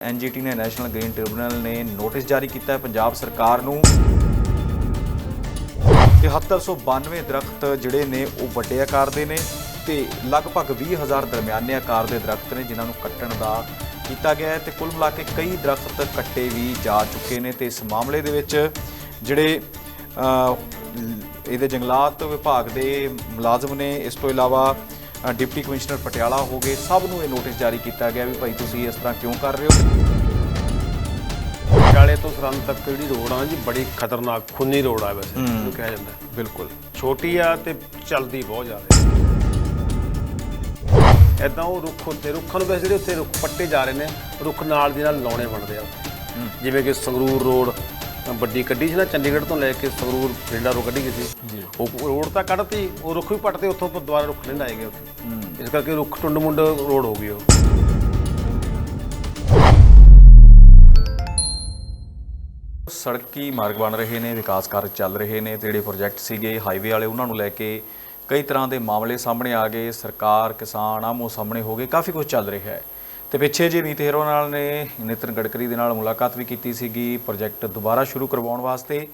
NGT ਨੇ national green tribunal ਨੇ notice ਜਾਰੀ ਕੀਤਾ ਹੈ। ਪੰਜਾਬ ਸਰਕਾਰ ਨੂੰ 7392 ਦਰਖਤ ਜਿਹੜੇ ਨੇ ਉਹ ਵੱਡੇ ਆਕਾਰ ਦੇ ਨੇ ਤੇ ਲਗਭਗ 20000 ਦਰਮਿਆਨੇ ਆਕਾਰ ਦੇ ਦਰਖਤ ਨੇ, ਜਿਨ੍ਹਾਂ ਨੂੰ ਕੱਟਣ ਦਾ ਕੀਤਾ ਗਿਆ ਹੈ ਤੇ ਕੁੱਲ ਮਿਲਾ ਕੇ ਕਈ ਦਰਖਤ ਕੱਟੇ ਵੀ ਜਾ ਚੁੱਕੇ ਨੇ ਤੇ ਇਸ ਮਾਮਲੇ ਦੇ ਵਿੱਚ ਜਿਹੜੇ ਇਹਦੇ ਜੰਗਲਾਤ ਵਿਭਾਗ ਦੇ ਮੁਲਾਜ਼ਮ ਨੇ, ਇਸ ਤੋਂ ਇਲਾਵਾ ਡਿਪਟੀ ਕਮਿਸ਼ਨਰ ਪਟਿਆਲਾ ਹੋ ਗਏ। ਸਭ ਨੂੰ ਇਹ ਨੋਟਿਸ ਜਾਰੀ ਕੀਤਾ ਗਿਆ ਵੀ ਭਾਈ ਤੁਸੀਂ ਇਸ ਤਰ੍ਹਾਂ ਕਿਉਂ ਕਰ ਰਹੇ ਹੋ? ਪਟਿਆਲੇ ਤੋਂ ਸਰਹੰਦ ਤੱਕ ਜਿਹੜੀ ਰੋਡ ਆ ਜੀ? ਬੜੀ ਖਤਰਨਾਕ ਖੁੰਨੀ ਰੋਡ ਆ ਵੈਸੇ ਇਹਨੂੰ ਕਿਹਾ ਜਾਂਦਾ। ਬਿਲਕੁਲ। ਛੋਟੀ ਆ ਤੇ ਚੱਲਦੀ ਬਹੁਤ ਜ਼ਿਆਦਾ। ਐਦਾਂ ਉਹ ਰੁੱਖ ਉੱਤੇ ਰੁੱਖਾਂ ਨੂੰ ਵੈਸੇ ਜਿਹੜੇ ਉੱਤੇ ਰੁੱਖ ਪੱਟੇ ਜਾ ਰਹੇ ਨੇ ਰੁੱਖ ਨਾਲ ਦੀ ਨਾਲ ਲਾਉਣੇ ਬਣਦੇ ਆ। ਜਿਵੇਂ ਕਿ ਸੰਗਰੂਰ ਰੋਡ ਵੱਡੀ ਕੱਢੀ ਸੀ ਨਾ ਚੰਡੀਗੜ੍ਹ ਤੋਂ ਲੈ ਕੇ ਸੰਗਰੂਰ ਬਠਿੰਡਾ ਰੋਡ ਕੱਢੀ ਗਈ ਸੀ। ਉਹ ਰੋਡ ਤਾਂ ਕੱਢਤੀ ਉਹ ਰੁੱਖ ਵੀ ਪੱਟਦੇ ਉੱਥੋਂ ਦੁਬਾਰਾ ਰੁੱਖ ਨਹੀਂ ਲਾਏ ਗਏ ਉੱਥੇ। ਇਸ ਕਰਕੇ ਰੁੱਖ ਟੁੰਡ ਮੁੰਡ ਰੋਡ ਹੋ ਗਈ ਉਹ। ਸੜਕੀ ਮਾਰਗ ਬਣ ਰਹੇ ਨੇ ਵਿਕਾਸ ਕਾਰਜ ਚੱਲ ਰਹੇ ਨੇ ਤੇ ਜਿਹੜੇ ਪ੍ਰੋਜੈਕਟ ਸੀਗੇ ਹਾਈਵੇ ਵਾਲੇ ਉਹਨਾਂ ਨੂੰ ਲੈ ਕੇ ਕਈ ਤਰ੍ਹਾਂ ਦੇ ਮਾਮਲੇ ਸਾਹਮਣੇ ਆ ਗਏ। ਸਰਕਾਰ ਕਿਸਾਨ ਆਮੋ ਸਾਹਮਣੇ ਹੋ ਗਏ ਕਾਫੀ ਕੁਝ ਚੱਲ ਰਿਹਾ ਹੈ। ਤੇ ਪਿੱਛੇ ਜੇ ਨੀਤ ਹੀਰੋ ਨਾਲ ਨੇ, ਨਿਤਨ ਗਡਕਰੀ ਦੇ ਨਾਲ ਮੁਲਾਕਾਤ ਵੀ ਕੀਤੀ ਸੀਗੀ, ਪ੍ਰੋਜੈਕਟ ਦੁਬਾਰਾ ਸ਼ੁਰੂ ਕਰਵਾਉਣ ਵਾਸਤੇ।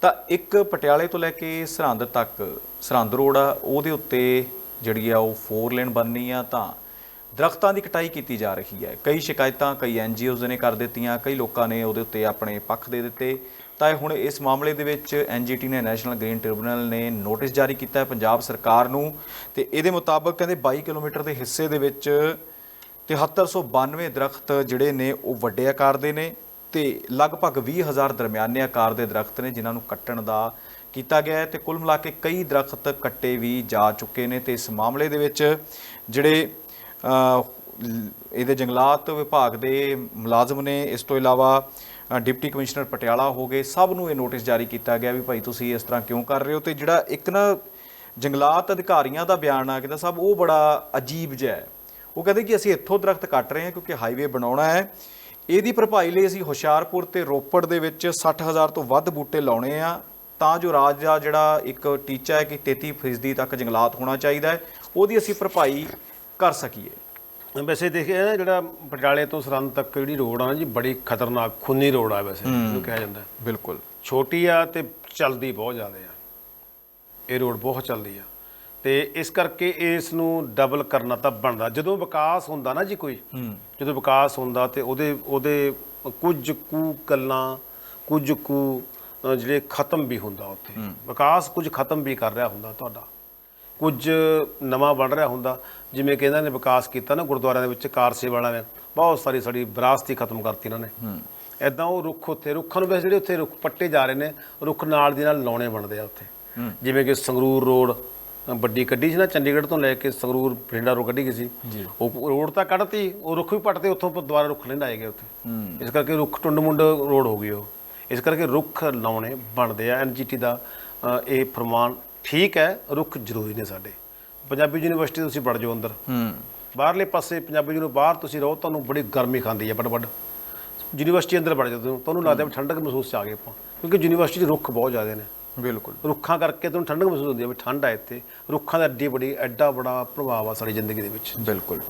ਤਾਂ ਇੱਕ ਪਟਿਆਲੇ ਤੋਂ ਲੈ ਕੇ ਸਰਹੰਦ ਤੱਕ, ਸਰਹੰਦ ਰੋਡ ਆ, ਉਹਦੇ ਉੱਤੇ ਜਿਹੜੀ ਆ ਉਹ 4 ਲੇਨ ਬਣਨੀ ਆ, ਤਾਂ ਦਰਖਤਾਂ ਦੀ ਕਟਾਈ ਕੀਤੀ ਜਾ ਰਹੀ ਹੈ। ਕਈ ਸ਼ਿਕਾਇਤਾਂ, ਕਈ ਐਨਜੀਓਜ਼ ਨੇ ਕਰ ਦਿੱਤੀਆਂ, ਕਈ ਲੋਕਾਂ ਨੇ ਉਹਦੇ ਉੱਤੇ ਆਪਣੇ ਪੱਖ ਦੇ ਦਿੱਤੇ। ਤਾਂ ਇਹ ਹੁਣ ਇਸ ਮਾਮਲੇ ਦੇ ਵਿੱਚ ਐਨਜੀਟੀ ਨੇ ਨੈਸ਼ਨਲ ਗ੍ਰੀਨ ਟ੍ਰਿਬਿਊਨਲ ਨੇ ਨੋਟਿਸ ਜਾਰੀ ਕੀਤਾ ਹੈ ਪੰਜਾਬ ਸਰਕਾਰ ਨੂੰ। ਤੇ ਇਹਦੇ ਮੁਤਾਬਕ ਕਹਿੰਦੇ 22 ਕਿਲੋਮੀਟਰ ਦੇ ਹਿੱਸੇ ਦੇ ਵਿੱਚ 7392 ਦਰਖਤ ਜਿਹੜੇ ਨੇ ਉਹ ਵੱਡੇ ਆਕਾਰ ਦੇ ਨੇ ਤੇ ਲਗਭਗ 20000 ਦਰਮਿਆਨੇ ਆਕਾਰ ਦੇ ਦਰਖਤ ਨੇ ਜਿਨ੍ਹਾਂ ਨੂੰ ਕੱਟਣ ਦਾ ਕੀਤਾ ਗਿਆ ਹੈ ਤੇ ਕੁੱਲ ਮਿਲਾ ਕੇ ਕਈ ਦਰਖਤ ਕੱਟੇ ਵੀ ਜਾ ਚੁੱਕੇ ਨੇ ਤੇ ਇਸ ਮਾਮਲੇ ਦੇ ਵਿੱਚ ਜਿਹੜੇ ਇਹਦੇ ਜੰਗਲਾਤ ਵਿਭਾਗ ਦੇ ਮੁਲਾਜ਼ਮ ਨੇ, ਇਸ ਤੋਂ ਇਲਾਵਾ ਡਿਪਟੀ ਕਮਿਸ਼ਨਰ ਪਟਿਆਲਾ ਹੋ ਗਏ, ਸਭ ਨੂੰ ਇਹ ਨੋਟਿਸ ਜਾਰੀ ਕੀਤਾ ਗਿਆ ਵੀ ਭਾਈ ਤੁਸੀਂ ਇਸ ਤਰ੍ਹਾਂ ਕਿਉਂ ਕਰ ਰਹੇ ਹੋ ਤੇ ਜਿਹੜਾ ਇੱਕ ਨਾ ਜੰਗਲਾਤ ਅਧਿਕਾਰੀਆਂ ਦਾ ਬਿਆਨ ਆ ਕਹਿੰਦਾ ਸਭ ਉਹ ਬੜਾ ਅਜੀਬ ਜਿਹਾ ਹੈ। ਉਹ ਕਹਿੰਦੇ ਕਿ ਅਸੀਂ ਇੱਥੋਂ ਦਰਖਤ ਕੱਟ ਰਹੇ ਹਾਂ ਕਿਉਂਕਿ ਹਾਈਵੇ ਬਣਾਉਣਾ ਹੈ। ਇਹਦੀ ਭਰਪਾਈ ਲਈ ਅਸੀਂ ਹੁਸ਼ਿਆਰਪੁਰ ਤੇ ਰੋਪੜ ਦੇ ਵਿੱਚ 60000 ਤੋਂ ਵੱਧ ਬੂਟੇ ਲਾਉਣੇ ਆ। ਤਾਂ ਜੋ ਰਾਜ ਦਾ ਜਿਹੜਾ ਇੱਕ ਟੀਚਾ ਹੈ ਕਿ 33% ਤੱਕ ਜੰਗਲਾਤ ਹੋਣਾ ਚਾਹੀਦਾ ਹੈ ਉਹਦੀ ਅਸੀਂ ਭਰਪਾਈ ਕਰ ਸਕੀਏ। ਵੈਸੇ ਦੇਖਿਆ ਨਾ ਜਿਹੜਾ ਪਟਿਆਲੇ ਤੋਂ ਸਰਹੰਦ ਤੱਕ ਜਿਹੜੀ ਰੋਡ ਆ ਜੀ ਬੜੀ ਖਤਰਨਾਕ ਖੁੰਨੀ ਰੋਡ ਆ ਵੈਸੇ ਇਹਨੂੰ ਕਿਹਾ ਜਾਂਦਾ। ਬਿਲਕੁਲ। ਛੋਟੀ ਆ ਤੇ ਚੱਲਦੀ ਬਹੁਤ ਜ਼ਿਆਦਾ ਆ। ਇਹ ਰੋਡ ਬਹੁਤ ਚੱਲਦੀ ਆ। ਤੇ ਇਸ ਕਰਕੇ ਇਸ ਨੂੰ ਡਬਲ ਕਰਨਾ ਤਾਂ ਬਣਦਾ। ਜਦੋਂ ਵਿਕਾਸ ਹੁੰਦਾ ਨਾ ਜੀ ਕੋਈ ਜਦੋਂ ਵਿਕਾਸ ਹੁੰਦਾ ਤੇ ਉਹਦੇ ਉਹਦੇ ਕੁਝ ਕੁ ਗੱਲਾਂ ਕੁਝ ਕੁ ਜਿਹੜੇ ਖਤਮ ਵੀ ਹੁੰਦਾ ਉੱਥੇ। ਵਿਕਾਸ ਕੁਝ ਖਤਮ ਵੀ ਕਰ ਰਿਹਾ ਹੁੰਦਾ ਤੁਹਾਡਾ। ਕੁਝ ਨਵਾਂ ਬਣ ਰਿਹਾ ਹੁੰਦਾ। ਜਿਵੇਂ ਕਿ ਇਹਨਾਂ ਨੇ ਵਿਕਾਸ ਕੀਤਾ ਨਾ ਗੁਰਦੁਆਰਿਆਂ ਦੇ ਵਿੱਚ ਕਾਰ ਸੇਵਾ ਵਾਲਿਆਂ ਨੇ। ਬਹੁਤ ਸਾਰੀ ਸਾਡੀ ਵਿਰਾਸਤ ਖਤਮ ਕਰਤੀ ਇਹਨਾਂ ਨੇ। ਐਦਾਂ ਉਹ ਰੁੱਖ ਉੱਤੇ ਰੁੱਖਾਂ ਨੂੰ ਵੈਸੇ ਜਿਹੜੇ ਉੱਥੇ ਰੁੱਖ ਪੱਟੇ ਜਾ ਰਹੇ ਨੇ ਰੁੱਖ ਨਾਲ ਦੀ ਨਾਲ ਲਾਉਣੇ ਬਣਦੇ ਆ ਉੱਥੇ। ਜਿਵੇਂ ਕਿ ਸੰਗਰੂਰ ਰੋਡ ਵੱਡੀ ਕੱਢੀ ਸੀ ਨਾ ਚੰਡੀਗੜ੍ਹ ਤੋਂ ਲੈ ਕੇ ਸੰਗਰੂਰ ਬਠਿੰਡਾ ਰੋਡ ਕੱਢੀ ਗਈ ਸੀ। ਉਹ ਰੋਡ ਤਾਂ ਕੱਢਤੀ ਉਹ ਰੁੱਖ ਵੀ ਪੱਟਦੇ ਉੱਥੋਂ ਦੁਬਾਰਾ ਰੁੱਖ ਲਾਏ ਗਏ ਉੱਥੇ। ਇਸ ਕਰਕੇ ਰੁੱਖ ਟੁੰਡ ਮੁੰਡ ਰੋਡ ਹੋ ਗਈ ਉਹ। ਇਸ ਕਰਕੇ ਰੁੱਖ ਲਾਉਣੇ ਬਣਦੇ ਆ ਐਨਜੀਟੀ ਦਾ ਇਹ ਫਰਮਾਨ ਠੀਕ ਹੈ ਰੁੱਖ ਜ਼ਰੂਰੀ ਨੇ ਸਾਡੇ। ਪੰਜਾਬੀ ਯੂਨੀਵਰਸਿਟੀ ਤੁਸੀਂ ਵੜ ਜਾਓ ਅੰਦਰ। ਹੂੰ। ਬਾਹਰਲੇ ਪਾਸੇ ਪੰਜਾਬੀ ਨੂੰ ਬਾਹਰ ਤੁਸੀਂ ਰਹੋ ਤੁਹਾਨੂੰ ਬੜੀ ਗਰਮੀ ਖਾਂਦੀ ਹੈ ਬੜ ਬੜ ਯੂਨੀਵਰਸਿਟੀ ਅੰਦਰ ਵੜ ਜਾਓ ਤੁਹਾਨੂੰ ਲੱਗਦਾ ਠੰਡਕ ਮਹਿਸੂਸ ਚ ਆ ਗਏ ਆਪਾਂ। ਕਿਉਂਕਿ ਯੂਨੀਵਰਸਿਟੀ 'ਚ ਰੁੱਖ ਬਹੁਤ ਜ਼ਿਆਦੇ ਨੇ। ਬਿਲਕੁਲ। ਰੁੱਖਾਂ ਕਰਕੇ ਤੁਹਾਨੂੰ ਠੰਡਕ ਮਹਿਸੂਸ ਹੁੰਦੀ ਹੈ ਵੀ ਠੰਡ ਹੈ ਇੱਥੇ। ਰੁੱਖਾਂ ਦਾ ਐਡੀ ਬੜੀ ਐਡਾ ਬੜਾ ਪ੍ਰਭਾਵ ਆ ਸਾਡੀ ਜ਼ਿੰਦਗੀ ਦੇ ਵਿੱਚ। ਬਿਲਕੁਲ।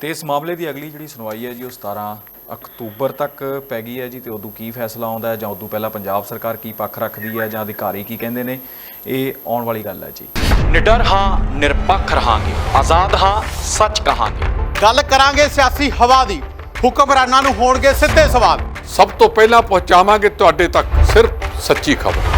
ਤੇ ਇਸ ਮਾਮਲੇ ਦੀ ਅਗਲੀ ਜਿਹੜੀ ਸੁਣਵਾਈ ਹੈ ਜੀ ਉਹ 17 ਅਕਤੂਬਰ ਤੱਕ ਪੈ ਗਈ ਹੈ ਜੀ ਤੇ ਉਦੋਂ ਕੀ ਫੈਸਲਾ ਆਉਂਦਾ ਹੈ ਜਾਂ ਉਦੋਂ ਪਹਿਲਾਂ ਪੰਜਾਬ ਸਰਕਾਰ ਕੀ ਪੱਖ ਰੱਖਦੀ ਹੈ ਜਾਂ ਅਧਿਕਾਰੀ ਕੀ ਕਹਿੰਦੇ ਨੇ ਇਹ ਆਉਣ ਵਾਲੀ ਗੱਲ ਹੈ ਜੀ। ਨਿਡਰ ਹਾਂ ਨਿਰਪੱਖ ਰਹਾਂਗੇ। ਆਜ਼ਾਦ ਹਾਂ ਸੱਚ ਕਹਾਂਗੇ। ਗੱਲ ਕਰਾਂਗੇ ਸਿਆਸੀ ਹਵਾ ਦੀ। ਹੁਕਮਰਾਨਾਂ ਨੂੰ ਹੋਣਗੇ ਸਿੱਧੇ ਸਵਾਲ। ਸਭ ਤੋਂ ਪਹਿਲਾਂ ਪਹੁੰਚਾਵਾਂਗੇ ਤੁਹਾਡੇ ਤੱਕ ਸਿਰਫ ਸੱਚੀ ਖਬਰ।